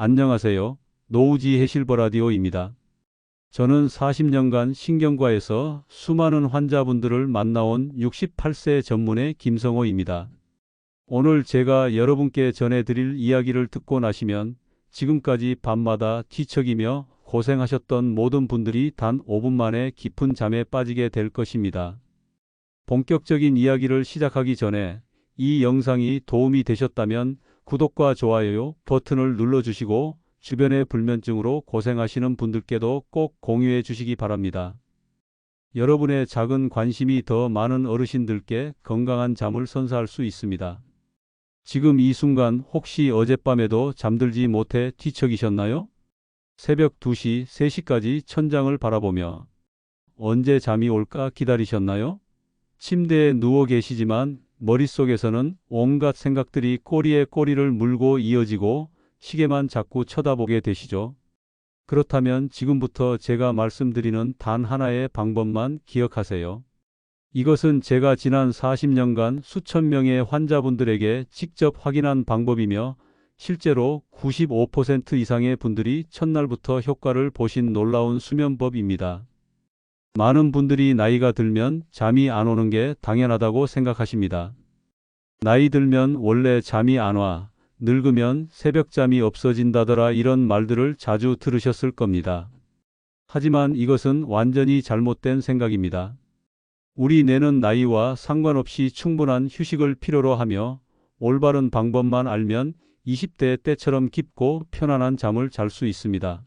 안녕하세요. 노우지 해실버 라디오입니다. 저는 40년간 신경과에서 수많은 환자분들을 만나온 68세 전문의 김성호입니다. 오늘 제가 여러분께 전해드릴 이야기를 듣고 나시면 지금까지 밤마다 뒤척이며 고생하셨던 모든 분들이 단 5분 만에 깊은 잠에 빠지게 될 것입니다. 본격적인 이야기를 시작하기 전에 이 영상이 도움이 되셨다면 구독과 좋아요 버튼을 눌러주시고 주변의 불면증으로 고생하시는 분들께도 꼭 공유해 주시기 바랍니다. 여러분의 작은 관심이 더 많은 어르신들께 건강한 잠을 선사할 수 있습니다. 지금 이 순간 혹시 어젯밤에도 잠들지 못해 뒤척이셨나요? 새벽 2시, 3시까지 천장을 바라보며 언제 잠이 올까 기다리셨나요? 침대에 누워 계시지만 머릿속에서는 온갖 생각들이 꼬리에 꼬리를 물고 이어지고 시계만 자꾸 쳐다보게 되시죠. 그렇다면 지금부터 제가 말씀드리는 단 하나의 방법만 기억하세요. 이것은 제가 지난 40년간 수천 명의 환자분들에게 직접 확인한 방법이며 실제로 95% 이상의 분들이 첫날부터 효과를 보신 놀라운 수면법입니다. 많은 분들이 나이가 들면 잠이 안 오는 게 당연하다고 생각하십니다. 나이 들면 원래 잠이 안 와. 늙으면 새벽잠이 없어진다더라 이런 말들을 자주 들으셨을 겁니다. 하지만 이것은 완전히 잘못된 생각입니다. 우리 뇌는 나이와 상관없이 충분한 휴식을 필요로 하며 올바른 방법만 알면 20대 때처럼 깊고 편안한 잠을 잘 수 있습니다.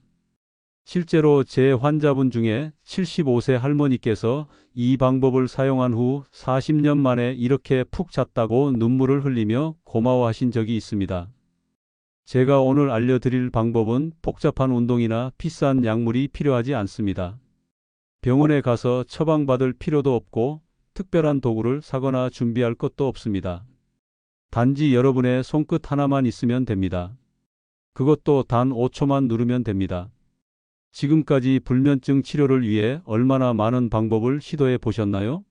실제로 제 환자분 중에 75세 할머니께서 이 방법을 사용한 후 40년 만에 이렇게 푹 잤다고 눈물을 흘리며 고마워하신 적이 있습니다. 제가 오늘 알려드릴 방법은 복잡한 운동이나 비싼 약물이 필요하지 않습니다. 병원에 가서 처방받을 필요도 없고 특별한 도구를 사거나 준비할 것도 없습니다. 단지 여러분의 손끝 하나만 있으면 됩니다. 그것도 단 5초만 누르면 됩니다. 지금까지 불면증 치료를 위해 얼마나 많은 방법을 시도해 보셨나요?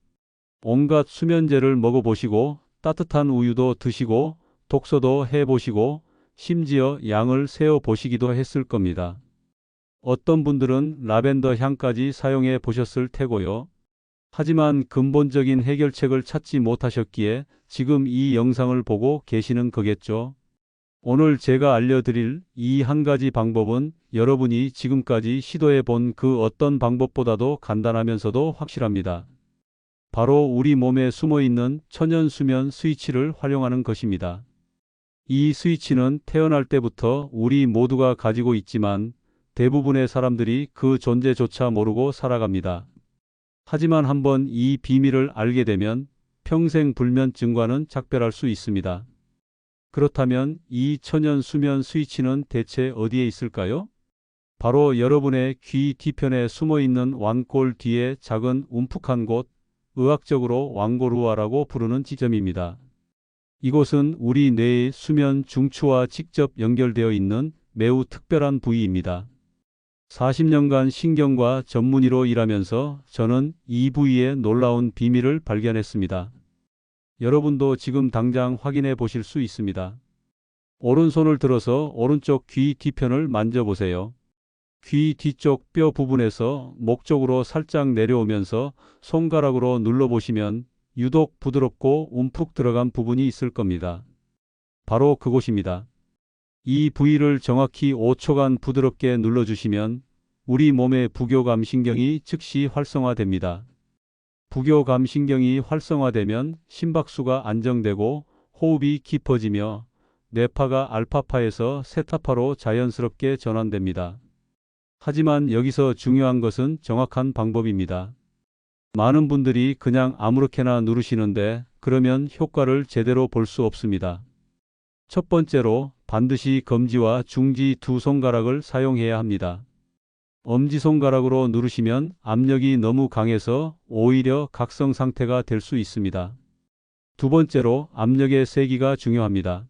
온갖 수면제를 먹어보시고 따뜻한 우유도 드시고 독서도 해보시고 심지어 양을 세어 보시기도 했을 겁니다. 어떤 분들은 라벤더 향까지 사용해 보셨을 테고요. 하지만 근본적인 해결책을 찾지 못하셨기에 지금 이 영상을 보고 계시는 거겠죠. 오늘 제가 알려드릴 이 한 가지 방법은 여러분이 지금까지 시도해 본 그 어떤 방법보다도 간단하면서도 확실합니다. 바로 우리 몸에 숨어 있는 천연 수면 스위치를 활용하는 것입니다. 이 스위치는 태어날 때부터 우리 모두가 가지고 있지만 대부분의 사람들이 그 존재조차 모르고 살아갑니다. 하지만 한번 이 비밀을 알게 되면 평생 불면증과는 작별할 수 있습니다. 그렇다면 이 천연 수면 스위치는 대체 어디에 있을까요? 바로 여러분의 귀 뒤편에 숨어 있는 왕골 뒤에 작은 움푹한 곳, 의학적으로 왕고루아라고 부르는 지점입니다. 이곳은 우리 뇌의 수면 중추와 직접 연결되어 있는 매우 특별한 부위입니다. 40년간 신경과 전문의로 일하면서 저는 이 부위의 놀라운 비밀을 발견했습니다. 여러분도 지금 당장 확인해 보실 수 있습니다. 오른손을 들어서 오른쪽 귀 뒤편을 만져보세요. 귀 뒤쪽 뼈 부분에서 목 쪽으로 살짝 내려오면서 손가락으로 눌러보시면 유독 부드럽고 움푹 들어간 부분이 있을 겁니다. 바로 그곳입니다. 이 부위를 정확히 5초간 부드럽게 눌러주시면 우리 몸의 부교감 신경이 즉시 활성화됩니다. 부교감 신경이 활성화되면 심박수가 안정되고 호흡이 깊어지며 뇌파가 알파파에서 세타파로 자연스럽게 전환됩니다. 하지만 여기서 중요한 것은 정확한 방법입니다. 많은 분들이 그냥 아무렇게나 누르시는데 그러면 효과를 제대로 볼 수 없습니다. 첫 번째로 반드시 검지와 중지 두 손가락을 사용해야 합니다. 엄지손가락으로 누르시면 압력이 너무 강해서 오히려 각성 상태가 될 수 있습니다. 두 번째로 압력의 세기가 중요합니다.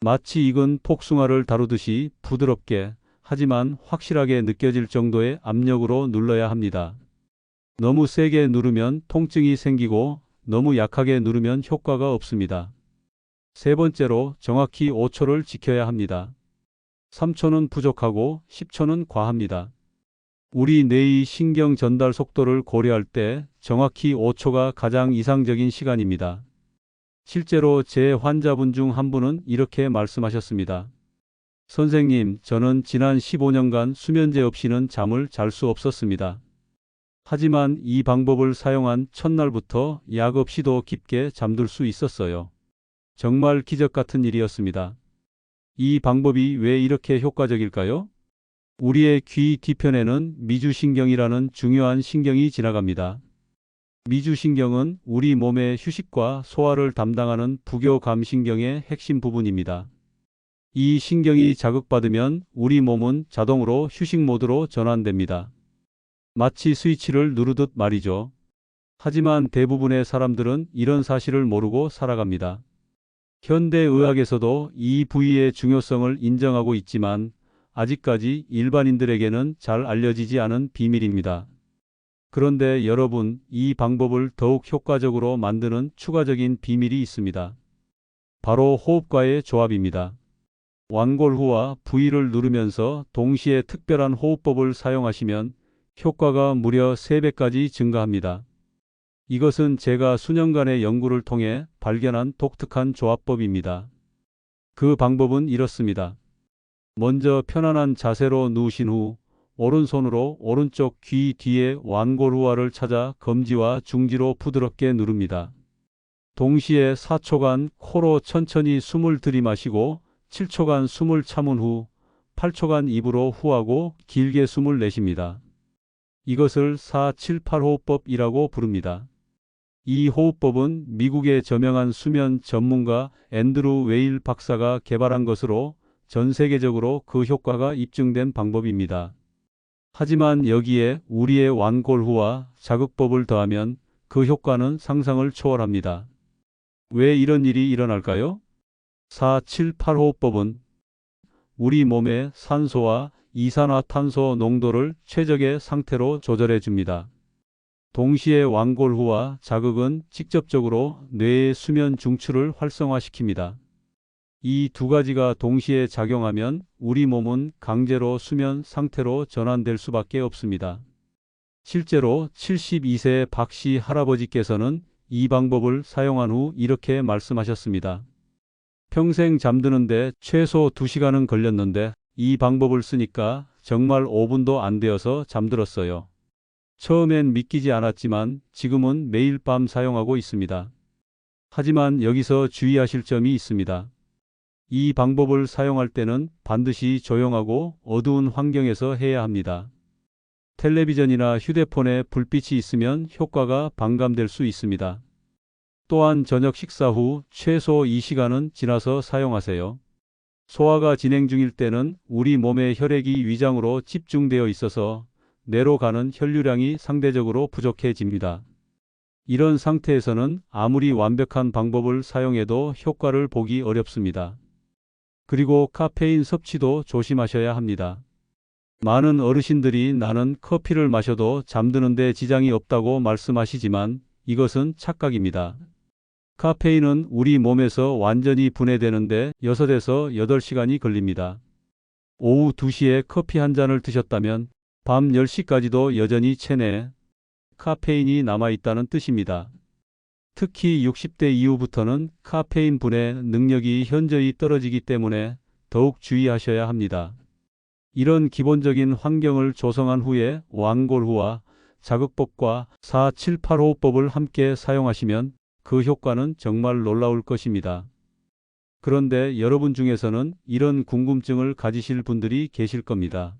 마치 익은 복숭아를 다루듯이 부드럽게 하지만 확실하게 느껴질 정도의 압력으로 눌러야 합니다. 너무 세게 누르면 통증이 생기고 너무 약하게 누르면 효과가 없습니다. 세 번째로 정확히 5초를 지켜야 합니다. 3초는 부족하고 10초는 과합니다. 우리 뇌의 신경 전달 속도를 고려할 때 정확히 5초가 가장 이상적인 시간입니다. 실제로 제 환자분 중 한 분은 이렇게 말씀하셨습니다. 선생님, 저는 지난 15년간 수면제 없이는 잠을 잘 수 없었습니다. 하지만 이 방법을 사용한 첫날부터 약 없이도 깊게 잠들 수 있었어요. 정말 기적 같은 일이었습니다. 이 방법이 왜 이렇게 효과적일까요? 우리의 귀 뒤편에는 미주신경이라는 중요한 신경이 지나갑니다. 미주신경은 우리 몸의 휴식과 소화를 담당하는 부교감신경의 핵심 부분입니다. 이 신경이 자극받으면 우리 몸은 자동으로 휴식 모드로 전환됩니다. 마치 스위치를 누르듯 말이죠. 하지만 대부분의 사람들은 이런 사실을 모르고 살아갑니다. 현대의학에서도 이 부위의 중요성을 인정하고 있지만 아직까지 일반인들에게는 잘 알려지지 않은 비밀입니다. 그런데 여러분, 이 방법을 더욱 효과적으로 만드는 추가적인 비밀이 있습니다. 바로 호흡과의 조합입니다. 완골후와 부위를 누르면서 동시에 특별한 호흡법을 사용하시면 효과가 무려 3배까지 증가합니다. 이것은 제가 수년간의 연구를 통해 발견한 독특한 조합법입니다. 그 방법은 이렇습니다. 먼저 편안한 자세로 누우신 후 오른손으로 오른쪽 귀 뒤에 완골후화를 찾아 검지와 중지로 부드럽게 누릅니다. 동시에 4초간 코로 천천히 숨을 들이마시고 7초간 숨을 참은 후 8초간 입으로 후하고 길게 숨을 내쉽니다. 이것을 478호흡법이라고 부릅니다. 이 호흡법은 미국의 저명한 수면 전문가 앤드루 웨일 박사가 개발한 것으로 전 세계적으로 그 효과가 입증된 방법입니다. 하지만 여기에 우리의 완골후와 자극법을 더하면 그 효과는 상상을 초월합니다. 왜 이런 일이 일어날까요? 478호흡법은 우리 몸의 산소와 이산화탄소 농도를 최적의 상태로 조절해 줍니다. 동시에 완골후와 자극은 직접적으로 뇌의 수면 중추를 활성화시킵니다. 이 두 가지가 동시에 작용하면 우리 몸은 강제로 수면 상태로 전환될 수밖에 없습니다. 실제로 72세 박씨 할아버지께서는 이 방법을 사용한 후 이렇게 말씀하셨습니다. 평생 잠드는데 최소 2시간은 걸렸는데 이 방법을 쓰니까 정말 5분도 안 되어서 잠들었어요. 처음엔 믿기지 않았지만 지금은 매일 밤 사용하고 있습니다. 하지만 여기서 주의하실 점이 있습니다. 이 방법을 사용할 때는 반드시 조용하고 어두운 환경에서 해야 합니다. 텔레비전이나 휴대폰에 불빛이 있으면 효과가 반감될 수 있습니다. 또한 저녁 식사 후 최소 2시간은 지나서 사용하세요. 소화가 진행 중일 때는 우리 몸의 혈액이 위장으로 집중되어 있어서 뇌로 가는 혈류량이 상대적으로 부족해집니다. 이런 상태에서는 아무리 완벽한 방법을 사용해도 효과를 보기 어렵습니다. 그리고 카페인 섭취도 조심하셔야 합니다. 많은 어르신들이 나는 커피를 마셔도 잠드는데 지장이 없다고 말씀하시지만 이것은 착각입니다. 카페인은 우리 몸에서 완전히 분해되는데 6에서 8시간이 걸립니다. 오후 2시에 커피 한 잔을 드셨다면 밤 10시까지도 여전히 체내에 카페인이 남아있다는 뜻입니다. 특히 60대 이후부터는 카페인 분해 능력이 현저히 떨어지기 때문에 더욱 주의하셔야 합니다. 이런 기본적인 환경을 조성한 후에 완골후와 자극법과 4785법을 함께 사용하시면 그 효과는 정말 놀라울 것입니다. 그런데 여러분 중에서는 이런 궁금증을 가지실 분들이 계실 겁니다.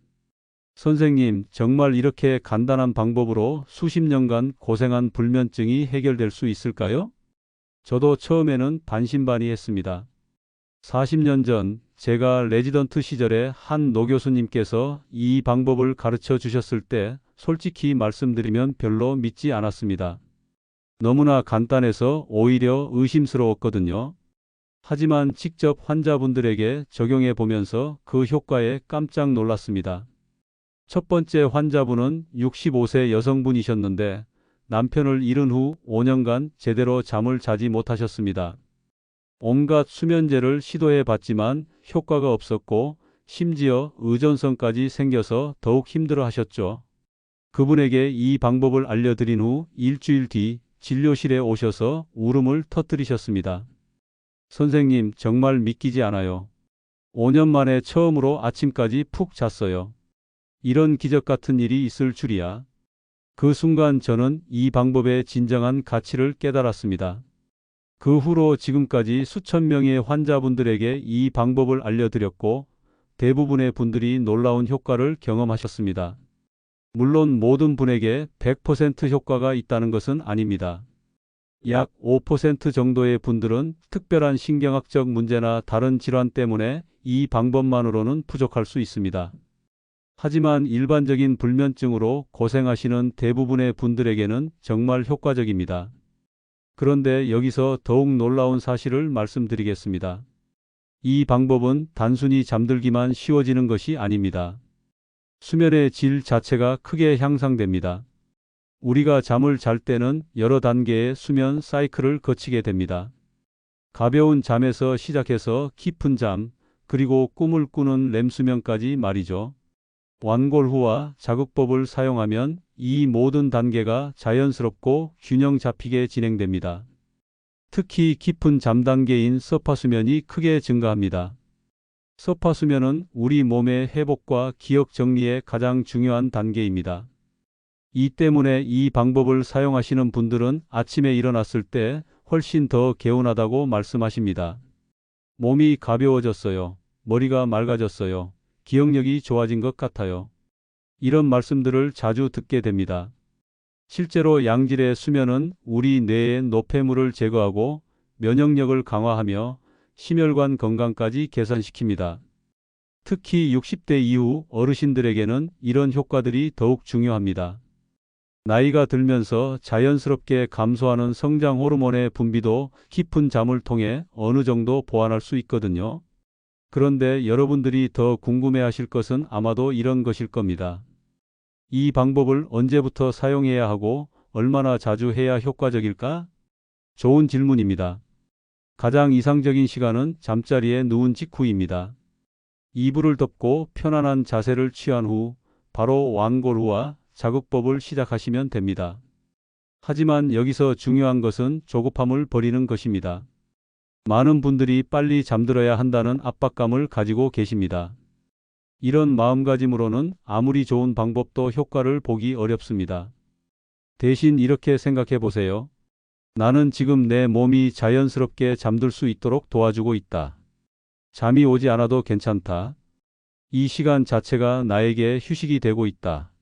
선생님, 정말 이렇게 간단한 방법으로 수십 년간 고생한 불면증이 해결될 수 있을까요? 저도 처음에는 반신반의했습니다. 40년 전 제가 레지던트 시절에 한 노 교수님께서 이 방법을 가르쳐 주셨을 때 솔직히 말씀드리면 별로 믿지 않았습니다. 너무나 간단해서 오히려 의심스러웠거든요. 하지만 직접 환자분들에게 적용해 보면서 그 효과에 깜짝 놀랐습니다. 첫 번째 환자분은 65세 여성분이셨는데 남편을 잃은 후 5년간 제대로 잠을 자지 못하셨습니다. 온갖 수면제를 시도해 봤지만 효과가 없었고 심지어 의존성까지 생겨서 더욱 힘들어 하셨죠. 그분에게 이 방법을 알려드린 후 일주일 뒤 진료실에 오셔서 울음을 터뜨리셨습니다. 선생님, 정말 믿기지 않아요. 5년 만에 처음으로 아침까지 푹 잤어요. 이런 기적 같은 일이 있을 줄이야. 그 순간 저는 이 방법의 진정한 가치를 깨달았습니다. 그 후로 지금까지 수천 명의 환자분들에게 이 방법을 알려드렸고 대부분의 분들이 놀라운 효과를 경험하셨습니다. 물론 모든 분에게 100% 효과가 있다는 것은 아닙니다. 약 5% 정도의 분들은 특별한 신경학적 문제나 다른 질환 때문에 이 방법만으로는 부족할 수 있습니다. 하지만 일반적인 불면증으로 고생하시는 대부분의 분들에게는 정말 효과적입니다. 그런데 여기서 더욱 놀라운 사실을 말씀드리겠습니다. 이 방법은 단순히 잠들기만 쉬워지는 것이 아닙니다. 수면의 질 자체가 크게 향상됩니다. 우리가 잠을 잘 때는 여러 단계의 수면 사이클을 거치게 됩니다. 가벼운 잠에서 시작해서 깊은 잠, 그리고 꿈을 꾸는 렘수면까지 말이죠. 완골 후와 자극법을 사용하면 이 모든 단계가 자연스럽고 균형 잡히게 진행됩니다. 특히 깊은 잠 단계인 서파 수면이 크게 증가합니다. 서파 수면은 우리 몸의 회복과 기억 정리의 가장 중요한 단계입니다. 이 때문에 이 방법을 사용하시는 분들은 아침에 일어났을 때 훨씬 더 개운하다고 말씀하십니다. 몸이 가벼워졌어요. 머리가 맑아졌어요. 기억력이 좋아진 것 같아요. 이런 말씀들을 자주 듣게 됩니다. 실제로 양질의 수면은 우리 뇌의 노폐물을 제거하고 면역력을 강화하며 심혈관 건강까지 개선시킵니다. 특히 60대 이후 어르신들에게는 이런 효과들이 더욱 중요합니다. 나이가 들면서 자연스럽게 감소하는 성장 호르몬의 분비도 깊은 잠을 통해 어느 정도 보완할 수 있거든요. 그런데 여러분들이 더 궁금해 하실 것은 아마도 이런 것일 겁니다. 이 방법을 언제부터 사용해야 하고 얼마나 자주 해야 효과적일까? 좋은 질문입니다. 가장 이상적인 시간은 잠자리에 누운 직후입니다. 이불을 덮고 편안한 자세를 취한 후 바로 완골 후와 자극법을 시작하시면 됩니다. 하지만 여기서 중요한 것은 조급함을 버리는 것입니다. 많은 분들이 빨리 잠들어야 한다는 압박감을 가지고 계십니다. 이런 마음가짐으로는 아무리 좋은 방법도 효과를 보기 어렵습니다. 대신 이렇게 생각해 보세요. 나는 지금 내 몸이 자연스럽게 잠들 수 있도록 도와주고 있다. 잠이 오지 않아도 괜찮다. 이 시간 자체가 나에게 휴식이 되고 있다.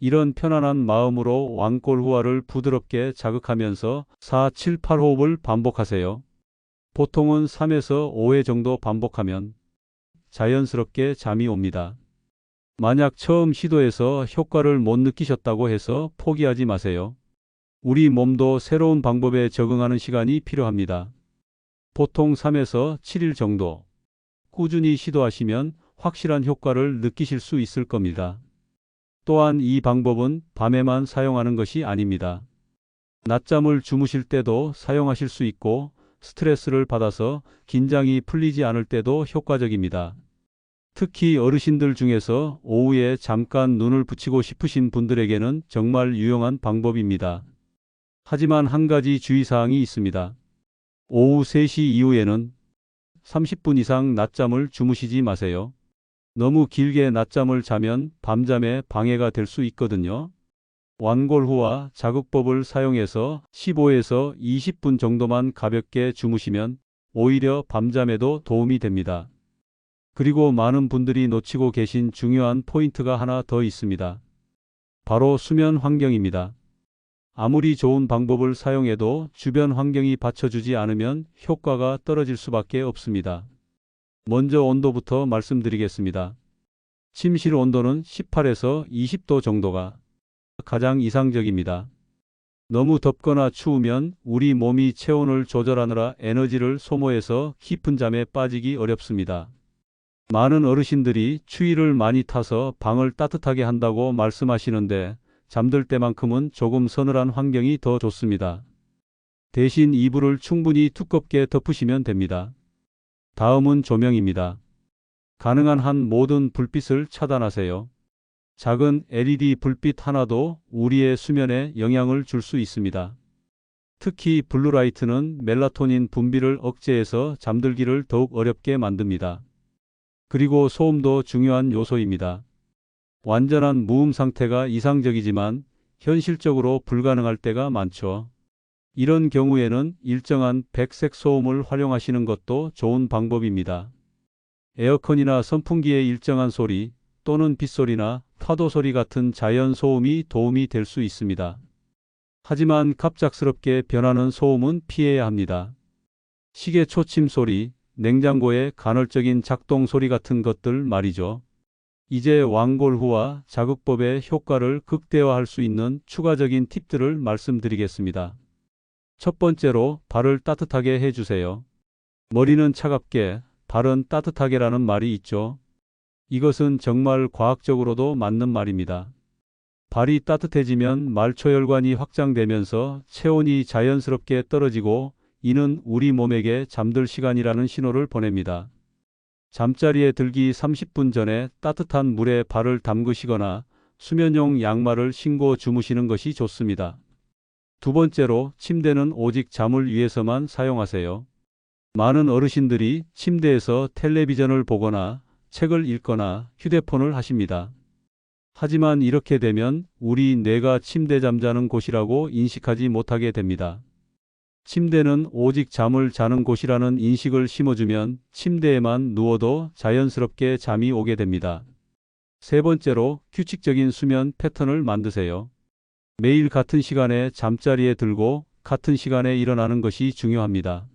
이런 편안한 마음으로 왕골 후화를 부드럽게 자극하면서 4, 7, 8호흡을 반복하세요. 보통은 3에서 5회 정도 반복하면 자연스럽게 잠이 옵니다. 만약 처음 시도해서 효과를 못 느끼셨다고 해서 포기하지 마세요. 우리 몸도 새로운 방법에 적응하는 시간이 필요합니다. 보통 3에서 7일 정도 꾸준히 시도하시면 확실한 효과를 느끼실 수 있을 겁니다. 또한 이 방법은 밤에만 사용하는 것이 아닙니다. 낮잠을 주무실 때도 사용하실 수 있고 스트레스를 받아서 긴장이 풀리지 않을 때도 효과적입니다. 특히 어르신들 중에서 오후에 잠깐 눈을 붙이고 싶으신 분들에게는 정말 유용한 방법입니다. 하지만 한 가지 주의사항이 있습니다. 오후 3시 이후에는 30분 이상 낮잠을 주무시지 마세요. 너무 길게 낮잠을 자면 밤잠에 방해가 될 수 있거든요. 완골 후와 자극법을 사용해서 15에서 20분 정도만 가볍게 주무시면 오히려 밤잠에도 도움이 됩니다. 그리고 많은 분들이 놓치고 계신 중요한 포인트가 하나 더 있습니다. 바로 수면 환경입니다. 아무리 좋은 방법을 사용해도 주변 환경이 받쳐주지 않으면 효과가 떨어질 수밖에 없습니다. 먼저 온도부터 말씀드리겠습니다. 침실 온도는 18에서 20도 정도가 가장 이상적입니다. 너무 덥거나 추우면 우리 몸이 체온을 조절하느라 에너지를 소모해서 깊은 잠에 빠지기 어렵습니다. 많은 어르신들이 추위를 많이 타서 방을 따뜻하게 한다고 말씀하시는데 잠들 때만큼은 조금 서늘한 환경이 더 좋습니다. 대신 이불을 충분히 두껍게 덮으시면 됩니다. 다음은 조명입니다. 가능한 한 모든 불빛을 차단하세요. 작은 LED 불빛 하나도 우리의 수면에 영향을 줄 수 있습니다. 특히 블루라이트는 멜라토닌 분비를 억제해서 잠들기를 더욱 어렵게 만듭니다. 그리고 소음도 중요한 요소입니다. 완전한 무음 상태가 이상적이지만 현실적으로 불가능할 때가 많죠. 이런 경우에는 일정한 백색 소음을 활용하시는 것도 좋은 방법입니다. 에어컨이나 선풍기의 일정한 소리 또는 빗소리나 파도 소리 같은 자연 소음이 도움이 될 수 있습니다. 하지만 갑작스럽게 변하는 소음은 피해야 합니다. 시계 초침 소리, 냉장고의 간헐적인 작동 소리 같은 것들 말이죠. 이제 완골 후와 자극법의 효과를 극대화할 수 있는 추가적인 팁들을 말씀드리겠습니다. 첫 번째로 발을 따뜻하게 해주세요. 머리는 차갑게, 발은 따뜻하게라는 말이 있죠. 이것은 정말 과학적으로도 맞는 말입니다. 발이 따뜻해지면 말초혈관이 확장되면서 체온이 자연스럽게 떨어지고 이는 우리 몸에게 잠들 시간이라는 신호를 보냅니다. 잠자리에 들기 30분 전에 따뜻한 물에 발을 담그시거나 수면용 양말을 신고 주무시는 것이 좋습니다. 두 번째로 침대는 오직 잠을 위해서만 사용하세요. 많은 어르신들이 침대에서 텔레비전을 보거나 책을 읽거나 휴대폰을 하십니다. 하지만 이렇게 되면 우리 뇌가 침대 잠자는 곳이라고 인식하지 못하게 됩니다. 침대는 오직 잠을 자는 곳이라는 인식을 심어주면 침대에만 누워도 자연스럽게 잠이 오게 됩니다. 세 번째로 규칙적인 수면 패턴을 만드세요. 매일 같은 시간에 잠자리에 들고 같은 시간에 일어나는 것이 중요합니다.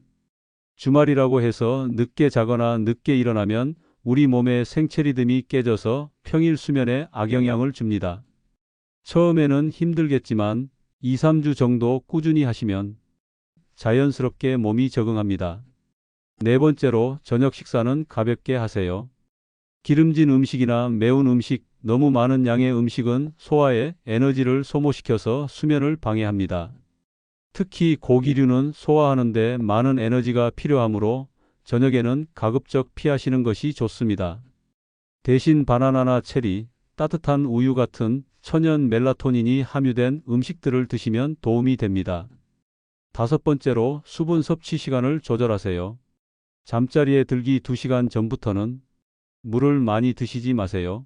주말이라고 해서 늦게 자거나 늦게 일어나면 우리 몸의 생체 리듬이 깨져서 평일 수면에 악영향을 줍니다. 처음에는 힘들겠지만 2, 3주 정도 꾸준히 하시면 자연스럽게 몸이 적응합니다. 네 번째로 저녁 식사는 가볍게 하세요. 기름진 음식이나 매운 음식, 너무 많은 양의 음식은 소화에 에너지를 소모시켜서 수면을 방해합니다. 특히 고기류는 소화하는데 많은 에너지가 필요하므로 저녁에는 가급적 피하시는 것이 좋습니다. 대신 바나나나 체리, 따뜻한 우유 같은 천연 멜라토닌이 함유된 음식들을 드시면 도움이 됩니다. 다섯 번째로 수분 섭취 시간을 조절하세요. 잠자리에 들기 2시간 전부터는 물을 많이 드시지 마세요.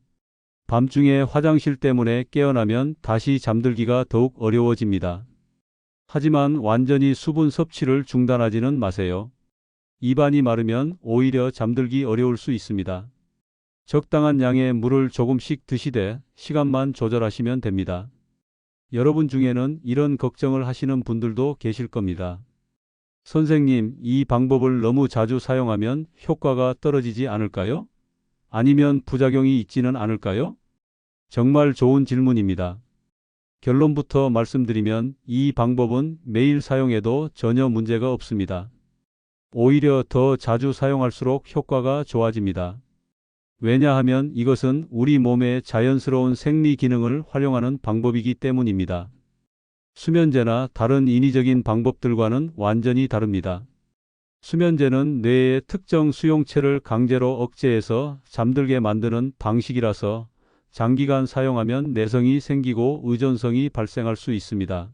밤중에 화장실 때문에 깨어나면 다시 잠들기가 더욱 어려워집니다. 하지만 완전히 수분 섭취를 중단하지는 마세요. 입안이 마르면 오히려 잠들기 어려울 수 있습니다. 적당한 양의 물을 조금씩 드시되 시간만 조절하시면 됩니다. 여러분 중에는 이런 걱정을 하시는 분들도 계실 겁니다. 선생님, 이 방법을 너무 자주 사용하면 효과가 떨어지지 않을까요? 아니면 부작용이 있지는 않을까요? 정말 좋은 질문입니다. 결론부터 말씀드리면 이 방법은 매일 사용해도 전혀 문제가 없습니다. 오히려 더 자주 사용할수록 효과가 좋아집니다. 왜냐하면 이것은 우리 몸의 자연스러운 생리 기능을 활용하는 방법이기 때문입니다. 수면제나 다른 인위적인 방법들과는 완전히 다릅니다. 수면제는 뇌의 특정 수용체를 강제로 억제해서 잠들게 만드는 방식이라서 장기간 사용하면 내성이 생기고 의존성이 발생할 수 있습니다.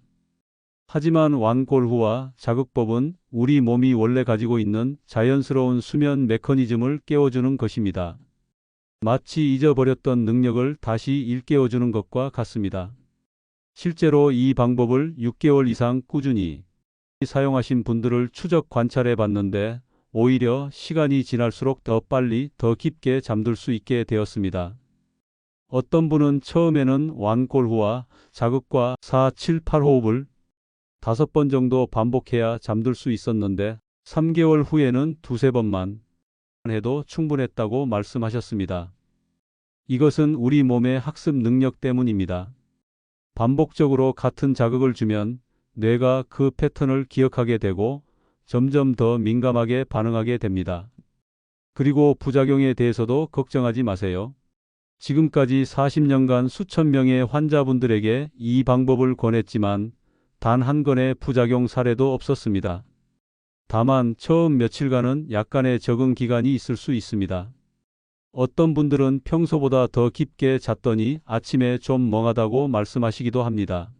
하지만 완골후와 자극법은 우리 몸이 원래 가지고 있는 자연스러운 수면 메커니즘을 깨워주는 것입니다. 마치 잊어버렸던 능력을 다시 일깨워주는 것과 같습니다. 실제로 이 방법을 6개월 이상 꾸준히 사용하신 분들을 추적 관찰해 봤는데 오히려 시간이 지날수록 더 빨리 더 깊게 잠들 수 있게 되었습니다. 어떤 분은 처음에는 완골후와 자극과 4, 7, 8호흡을 다섯 번 정도 반복해야 잠들 수 있었는데 3개월 후에는 두세 번만 해도 충분했다고 말씀하셨습니다. 이것은 우리 몸의 학습 능력 때문입니다. 반복적으로 같은 자극을 주면 뇌가 그 패턴을 기억하게 되고 점점 더 민감하게 반응하게 됩니다. 그리고 부작용에 대해서도 걱정하지 마세요. 지금까지 40년간 수천 명의 환자분들에게 이 방법을 권했지만 단 한 건의 부작용 사례도 없었습니다. 다만 처음 며칠간은 약간의 적응 기간이 있을 수 있습니다. 어떤 분들은 평소보다 더 깊게 잤더니 아침에 좀 멍하다고 말씀하시기도 합니다.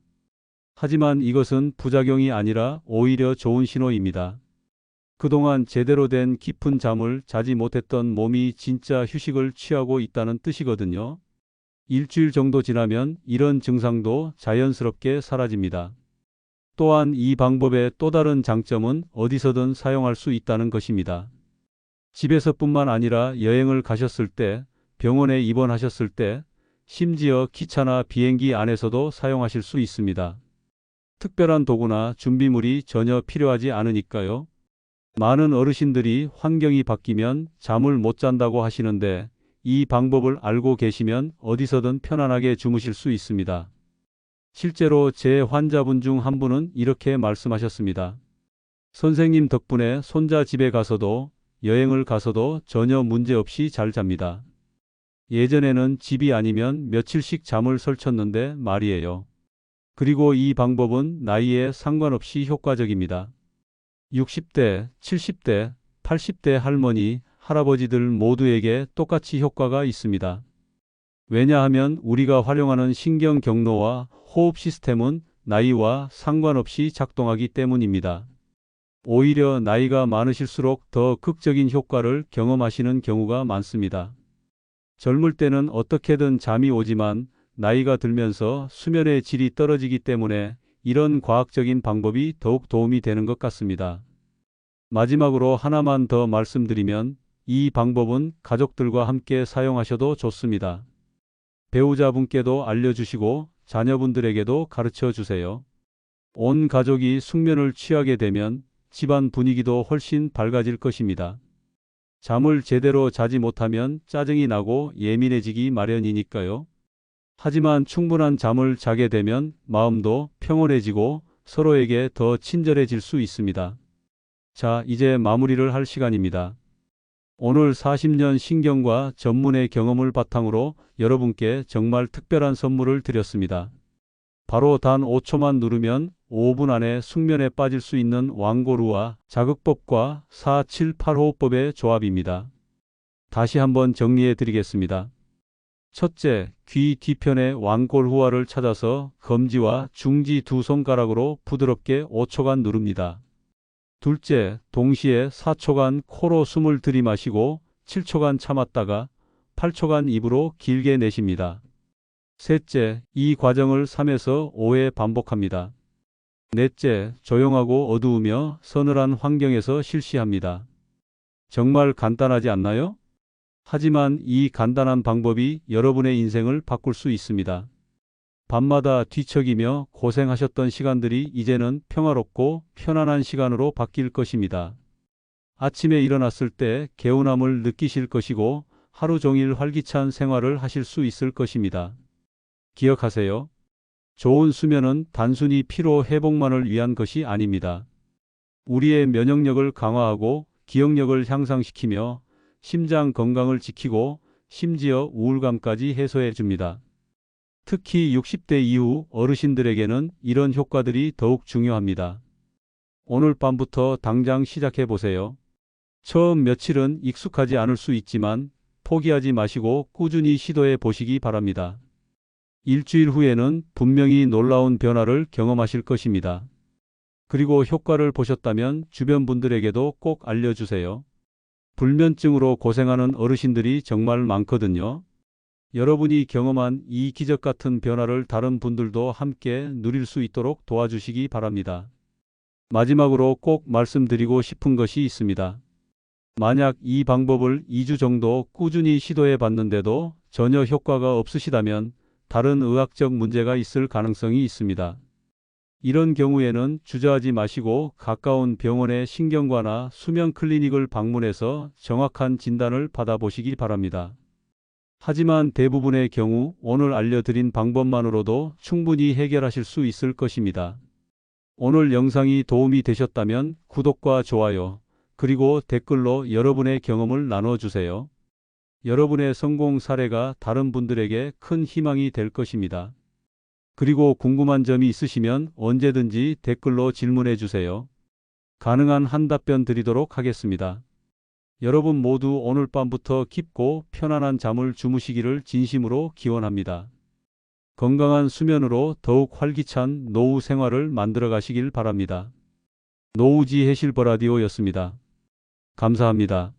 하지만 이것은 부작용이 아니라 오히려 좋은 신호입니다. 그동안 제대로 된 깊은 잠을 자지 못했던 몸이 진짜 휴식을 취하고 있다는 뜻이거든요. 일주일 정도 지나면 이런 증상도 자연스럽게 사라집니다. 또한 이 방법의 또 다른 장점은 어디서든 사용할 수 있다는 것입니다. 집에서뿐만 아니라 여행을 가셨을 때, 병원에 입원하셨을 때, 심지어 기차나 비행기 안에서도 사용하실 수 있습니다. 특별한 도구나 준비물이 전혀 필요하지 않으니까요. 많은 어르신들이 환경이 바뀌면 잠을 못 잔다고 하시는데 이 방법을 알고 계시면 어디서든 편안하게 주무실 수 있습니다. 실제로 제 환자분 중 한 분은 이렇게 말씀하셨습니다. 선생님 덕분에 손자 집에 가서도 여행을 가서도 전혀 문제 없이 잘 잡니다. 예전에는 집이 아니면 며칠씩 잠을 설쳤는데 말이에요. 그리고 이 방법은 나이에 상관없이 효과적입니다. 60대, 70대, 80대 할머니, 할아버지들 모두에게 똑같이 효과가 있습니다. 왜냐하면 우리가 활용하는 신경 경로와 호흡 시스템은 나이와 상관없이 작동하기 때문입니다. 오히려 나이가 많으실수록 더 극적인 효과를 경험하시는 경우가 많습니다. 젊을 때는 어떻게든 잠이 오지만 나이가 들면서 수면의 질이 떨어지기 때문에 이런 과학적인 방법이 더욱 도움이 되는 것 같습니다. 마지막으로 하나만 더 말씀드리면 이 방법은 가족들과 함께 사용하셔도 좋습니다. 배우자분께도 알려주시고 자녀분들에게도 가르쳐 주세요. 온 가족이 숙면을 취하게 되면 집안 분위기도 훨씬 밝아질 것입니다. 잠을 제대로 자지 못하면 짜증이 나고 예민해지기 마련이니까요. 하지만 충분한 잠을 자게 되면 마음도 평온해지고 서로에게 더 친절해질 수 있습니다. 자, 이제 마무리를 할 시간입니다. 오늘 40년 신경과 전문의 경험을 바탕으로 여러분께 정말 특별한 선물을 드렸습니다. 바로 단 5초만 누르면 5분 안에 숙면에 빠질 수 있는 왕고루와 자극법과 4785법의 조합입니다. 다시 한번 정리해 드리겠습니다. 첫째, 귀 뒤편의 왕골 후화를 찾아서 검지와 중지 두 손가락으로 부드럽게 5초간 누릅니다. 둘째, 동시에 4초간 코로 숨을 들이마시고 7초간 참았다가 8초간 입으로 길게 내쉽니다. 셋째, 이 과정을 3에서 5회 반복합니다. 넷째, 조용하고 어두우며 서늘한 환경에서 실시합니다. 정말 간단하지 않나요? 하지만 이 간단한 방법이 여러분의 인생을 바꿀 수 있습니다. 밤마다 뒤척이며 고생하셨던 시간들이 이제는 평화롭고 편안한 시간으로 바뀔 것입니다. 아침에 일어났을 때 개운함을 느끼실 것이고 하루 종일 활기찬 생활을 하실 수 있을 것입니다. 기억하세요. 좋은 수면은 단순히 피로 회복만을 위한 것이 아닙니다. 우리의 면역력을 강화하고 기억력을 향상시키며 심장 건강을 지키고 심지어 우울감까지 해소해 줍니다. 특히 60대 이후 어르신들에게는 이런 효과들이 더욱 중요합니다. 오늘 밤부터 당장 시작해 보세요. 처음 며칠은 익숙하지 않을 수 있지만 포기하지 마시고 꾸준히 시도해 보시기 바랍니다. 일주일 후에는 분명히 놀라운 변화를 경험하실 것입니다. 그리고 효과를 보셨다면 주변 분들에게도 꼭 알려주세요. 불면증으로 고생하는 어르신들이 정말 많거든요. 여러분이 경험한 이 기적 같은 변화를 다른 분들도 함께 누릴 수 있도록 도와주시기 바랍니다. 마지막으로 꼭 말씀드리고 싶은 것이 있습니다. 만약 이 방법을 2주 정도 꾸준히 시도해 봤는데도 전혀 효과가 없으시다면 다른 의학적 문제가 있을 가능성이 있습니다. 이런 경우에는 주저하지 마시고 가까운 병원의 신경과나 수면 클리닉을 방문해서 정확한 진단을 받아보시기 바랍니다. 하지만 대부분의 경우 오늘 알려드린 방법만으로도 충분히 해결하실 수 있을 것입니다. 오늘 영상이 도움이 되셨다면 구독과 좋아요, 그리고 댓글로 여러분의 경험을 나눠주세요. 여러분의 성공 사례가 다른 분들에게 큰 희망이 될 것입니다. 그리고 궁금한 점이 있으시면 언제든지 댓글로 질문해 주세요. 가능한 한 답변 드리도록 하겠습니다. 여러분 모두 오늘 밤부터 깊고 편안한 잠을 주무시기를 진심으로 기원합니다. 건강한 수면으로 더욱 활기찬 노후 생활을 만들어 가시길 바랍니다. 노우지 해실버 라디오였습니다. 감사합니다.